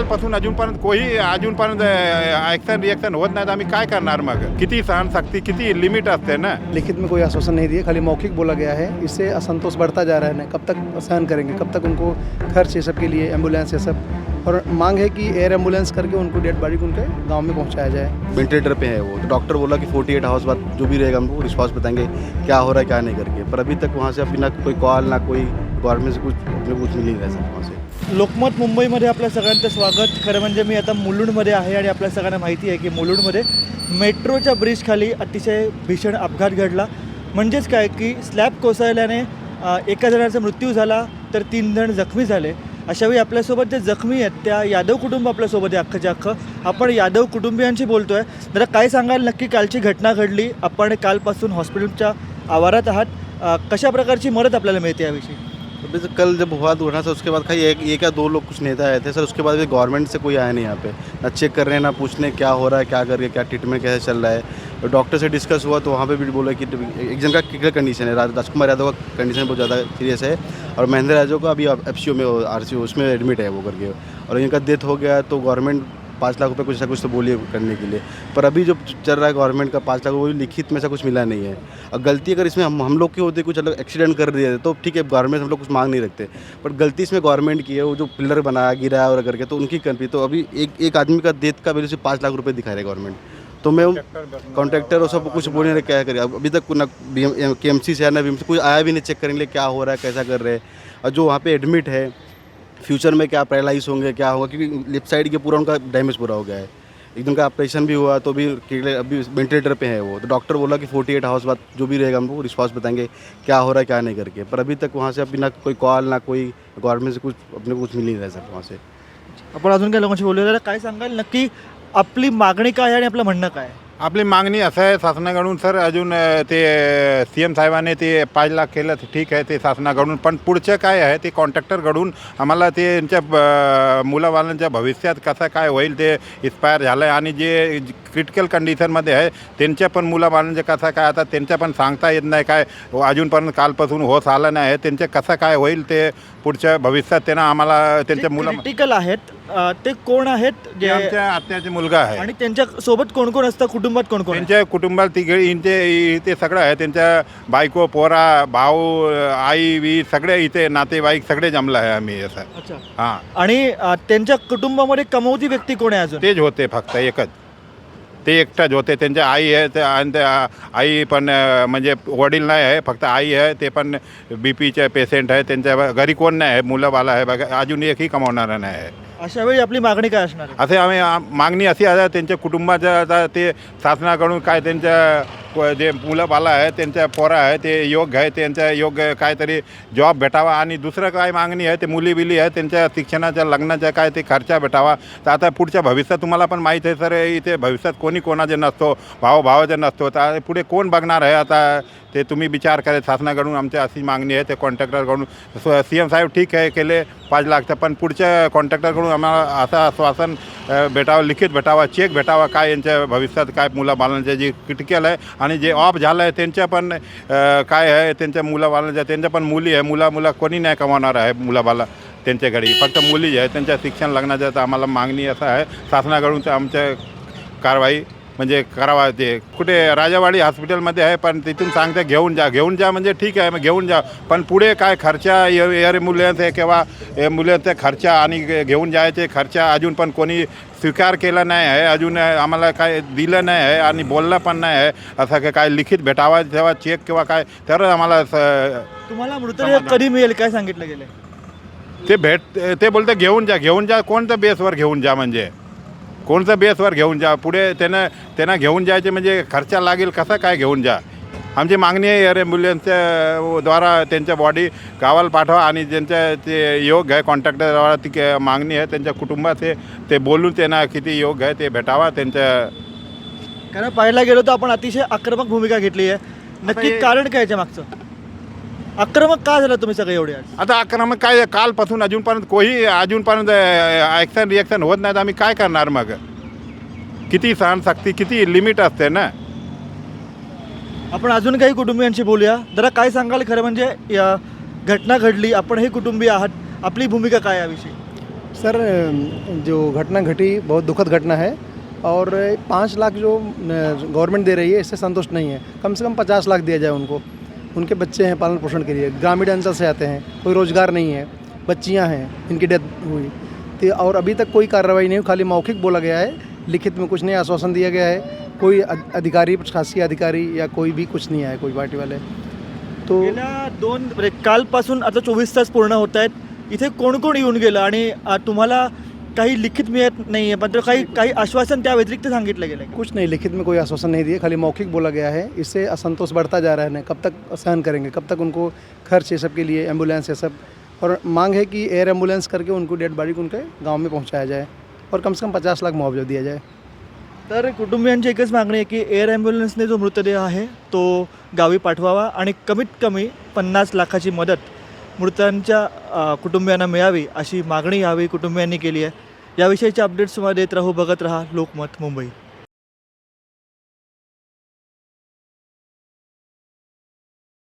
कालपासून अजूनपर्यंत कोही अजूनपर्यंत ॲक्शन रिॲक्शन होत नाही तर आम्ही काय करणार मग? किती सहनशक्ती किती लिमिट असते ना? लिखित में कोई आश्वासन नहीं दिए खाली मौखिक बोला गया है। इससे असंतोष बढ़ता जा रहा है। कब तक सहन करेंगे? कब तक उनको खर्च ये सब के लिए एंबुलेंस ये सब? और मांग है कि एयर एंबुलेंस करके उनको डेड बॉडी को उनके गाँव में पहुँचाया जाए। वेंटिलेटर पे है वो। तो डॉक्टर बोला कि 48 एट आवर्स बाद जो भी रहेगा हमको रिस्पॉन्स बताएँगे क्या हो रहा है क्या नहीं करके। पर अभी तक वहाँ से अभी ना कोई कॉल ना कोई गवर्नमेंट से कुछ कुछ मिल नहीं रहा है सर वहाँ से। लोकमत मुंबईमध्ये आपल्या सगळ्यांचं स्वागत. खरं म्हणजे मी आता मुलुंडमध्ये आहे आणि आपल्या सगळ्यांना माहिती आहे की मुलुंडमध्ये मेट्रोच्या ब्रिजखाली अतिशय भीषण अपघात घडला. म्हणजेच काय की स्लॅब कोसळल्याने एका जणाचा मृत्यू झाला तर तीन जण जखमी झाले. अशावेळी आपल्यासोबत जे जखमी आहेत त्या यादव कुटुंब आपल्यासोबत आहे अख्खंच्या अख्खं आपण यादव कुटुंबियांशी बोलतो आहे जरा काय सांगाल नक्की कालची घटना घडली. आपण कालपासून हॉस्पिटलच्या आवारात आहात. कशा प्रकारची मदत आपल्याला मिळते याविषयी? अभी तो कल जब हुआ दुर्घटना सर, उसके बाद खाली एक एक या दो लोग कुछ नेता आए थे सर, उसके बाद भी गवर्नमेंट से कोई आया नहीं यहाँ पे। ना चेक कर रहे हैं, ना पूछने क्या हो रहा है, क्या कर रही है, क्या ट्रीटमेंट कैसे चल रहा है। डॉक्टर से डिस्कस हुआ तो वहाँ पे भी बोला कि एक जन का क्रिटिकल कंडीशन है, राज- राजकुमार यादव का कंडीशन बहुत ज़्यादा सीरियस है और महेंद्र यादव का अभी एफ़ में आर उसमें एडमिट है वो करके। और इनका डेथ हो गया तो गवर्नमेंट पाँच लाख रुपये कुछ ना कुछ तो बोलिए करने के लिए। पर अभी जो चल रहा है गवर्नमेंट का पाँच लाख वो लिखित में ऐसा कुछ मिला नहीं है। और गलती अगर इसमें हम हम लोग की होती कुछ अलग एक्सीडेंट कर दिए तो ठीक है गवर्नमेंट हम लोग कुछ मांग नहीं रखते। पर गलती इसमें गवर्नमेंट की है वो जो पिलर बनाया गिराया और करके तो उनकी करनी तो अभी एक एक आदमी का डेथ का वैल्यू सिर्फ़ पाँच लाख रुपये दिखा रहे गवर्नमेंट तो मैं कॉन्ट्रैक्टर और सब कुछ बोलने रहे क्या करे? अभी तक ना B M K M C से है ना बी एम सी कोई आया भी नहीं चेक करने के लिए क्या हो रहा है कैसा कर रहे हैं? और जो वहाँ पे एडमिट है फ्यूचर में क्या पैरालाइज होंगे, क्या होगा? क्योंकि लेफ़्ट साइड के पूरा उनका डैमेज पूरा हो गया है। एक दिन का ऑपरेशन भी हुआ तो भी अभी वेंटिलेटर पे है वो। तो डॉक्टर बोला कि 48 एट आवर्स बाद जो भी रहेगा हमको रिस्पॉन्स बताएँगे क्या हो रहा है, क्या नहीं करके। पर अभी तक वहाँ से अभी ना कोई कॉल ना कोई गवर्नमेंट से कुछ, अपने कुछ मिल नहीं रहा है सर वहाँ से। आपण अजून काही लोकांशी बोलूया काय सांगाल, नक्की आपली मागणी काय आणि आपलं म्हणणं काय आहे? आपली मागणी असं आहे शासनाकडून सर अजून ते सी एम साहेबांनी ते पाच लाख केलं ठीक आहे ते शासनाकडून. पण पुढचं काय आहे ते कॉन्ट्रॅक्टरकडून आम्हाला ते त्यांच्या ब- मुलाबालांच्या भविष्यात कसं काय होईल ते इन्स्पायर झालं आहे आणि जे क्रिटिकल कंडिशनमध्ये आहे त्यांच्या पण मुलाबालांचे कसं काय आता त्यांच्या पण सांगता येत नाही काय अजूनपर्यंत कालपासून होत आलं नाही आहे त्यांचे कसं काय होईल ते पुढच्या भविष्यात त्यांना आम्हाला त्यांच्या मुला क्रिटिकल आहेत अ, ते कोण आहेत ते जे आमच्या आत्याचे मुलगा आहे. आणि त्यांच्यासोबत कोण कोण असतं? कुटुंबात कोण कोण? त्यांच्या कुटुंबात तिघे इथे ते सगळं आहे. त्यांच्या बायको पोरा भाऊ आई बी सगळे इथे नातेवाईक सगळे जमलं आहे आम्ही असं. अच्छा. हां. आणि अ, त्यांच्या कुटुंबामध्ये कमवती व्यक्ती कोण आहे अजून? तेच होते फक्त एकच. ते एकटाच होते. त्यांच्या आई आहे ते आणि त्या आई पण म्हणजे वडील नाही आहे फक्त आई आहे ते पण बी पीचे पेशंट आहे. त्यांच्या घरी कोण नाही आहे मुलं बाला आहे बघा अजून एकही कमावणारा नाही आहे. अशा वेळी आपली मागणी काय असणार? असे आम्ही आम- मागणी अशी आहे त्यांच्या कुटुंबाच्या आता ते शासनाकडून काय त्यांच्या जे मुलं बाला आहे त्यांच्या पोरा आहे ते योग्य आहे त्यांच्या योग्य काहीतरी जॉब भेटावा. आणि दुसरं काय मागणी आहे ते मुली बिली आहे त्यांच्या शिक्षणाच्या लग्नाच्या काय ते खर्चा भेटावा. तर आता पुढच्या भविष्यात तुम्हाला पण माहीत आहे सर इथे भविष्यात कोणी कोणाचे नसतो भाऊ भावाचे नसतो. तर पुढे कोण बघणार आहे? आता ते तुम्ही विचार करा शासनाकडून आमची अशी मागणी आहे ते कॉन्ट्रॅक्टरकडून सी एम साहेब ठीक आहे केले पाच लाखचं पण पुढच्या कॉन्ट्रॅक्टरकडून आम्हाला असं आश्वासन भेटावं लिखित भेटावा चेक भेटावा काय यांच्या भविष्यात काय मुलाबालांच्या जे क्रिटिकल आहे आणि जे ऑफ झालं आहे त्यांच्या पण काय आहे त्यांच्या मुलाबाला त्यांच्या पण मुली आहे मुला मुला कोणी नाही कमावणार आहे मुलाबाला त्यांच्या घरी. फक्त मुली आहे त्यांच्या शिक्षण लग्नाच्या तर आम्हाला मागणी असं आहे शासनाकडून तर आमच्या कारवाई म्हणजे करावा ते. कुठे राजावाडी हॉस्पिटलमध्ये आहे पण तिथून सांगते घेऊन जा. घेऊन जा म्हणजे ठीक आहे मग घेऊन जा. पण पुढे काय खर्चा एअर ॲम्ब्युलन्स आहे किंवा ॲम्ब्युलन्सचे खर्चा आणि घेऊन जायचे खर्चा अजून पण कोणी स्वीकार केला नाही आहे अजून आम्हाला काय दिलं नाही आहे आणि बोललं पण नाही आहे असं काय- काय लिखित भेटावा तेव्हा चेक किंवा काय तर आम्हाला तुम्हाला मृतदेह कधी मिळेल? काय सांगितलं गेलं ते भेट ते बोलते घेऊन जा घेऊन जा कोणत्या बेसवर घेऊन जा म्हणजे? कोणत्या बेसवर घेऊन जा? पुढे त्यानं त्यांना घेऊन जायचे म्हणजे खर्चा लागेल कसा काय घेऊन जा? आमची मागणी आहे एअर ॲम्ब्युलन्सच्या द्वारा त्यांच्या बॉडी गावाला पाठवा आणि ज्यांच्या ते योग आहे कॉन्ट्रॅक्टरद्वारा ती के- मागणी आहे त्यांच्या कुटुंबात हे ते बोलून त्यांना किती योग आहे ते भेटावा त्यांच्या कारण पाहायला गेलो तर आपण अतिशय आक्रमक भूमिका घेतली आहे. नक्की कारण काय याच्या मागचं? आक्रमक का झालं तुम्ही सगळे एवढे? आज? आता आक्रमक काय कालपासून अजूनपर्यंत कोही अजूनपर्यंत ॲक्शन रिॲक्शन होत नाही तर आम्ही काय करणार मग? किती सहनशक्ती किती लिमिट असते ना? आपण अजून काही कुटुंबियांशी बोलूया. जरा काय सांगाल खरं म्हणजे या घटना घडली आपण हे कुटुंबीय आहात. आपली भूमिका काय याविषयी? सर जो घटना घटी बहुत दुखद घटना है। और पाँच लाख जो गवर्नमेंट दे रही है इससे संतुष्ट नहीं है। कम से कम पचास लाख दिया जाए उनको। उनके बच्चे हैं पालन पोषण के लिए। ग्रामीण अंचल से आते हैं, कोई रोज़गार नहीं है, बच्चियाँ हैं, इनकी डेथ हुई। तो और अभी तक कोई कार्रवाई नहीं हुई, खाली मौखिक बोला गया है, लिखित में कुछ नहीं, आश्वासन दिया गया है। कोई अधिकारी प्रशासकीय अधिकारी या कोई भी कुछ नहीं आया, कोई पार्टी वाले। तो दोन कालपासून आता चोवीस तास पूर्ण होत येऊन गेलं? आणि तुम्हाला काही लिखित मिळत नाही आहे मात्र काही काही आश्वासन त्या व्यतिरिक्त सांगितलं गेलं आहे कुछ नहीं लिखित में कोई आश्वासन नहीं दिए खाली मौखिक बोला गया है। इससे असंतोष बढ़ता जा रहा है ना कब तक सहन करेंगे? कब तक उनको खर्च ये सब के लिए एम्बुलेंस ये सब? और मांग है कि एयर एम्बुलेंस करके उनको डेड बॉडी को उनके गांव में पहुंचाया जाए और कम से कम पचास लाख मुआवजा दिया जाए। तर कुटुंबियांची एकच मागणी आहे की एअर ॲम्ब्युलन्सने जो मृतदेह आहे तो गावी पाठवावा आणि कमीत कमी पन्नास लाखाची मदत मृतांच्या कुटुंबियांना मिळावी अशी मागणी यावेळी कुटुंबियांनी केली आहे. याविषयीच्या अपडेट्स तुम्हाला देत राहू बघत राहा लोकमत मुंबई.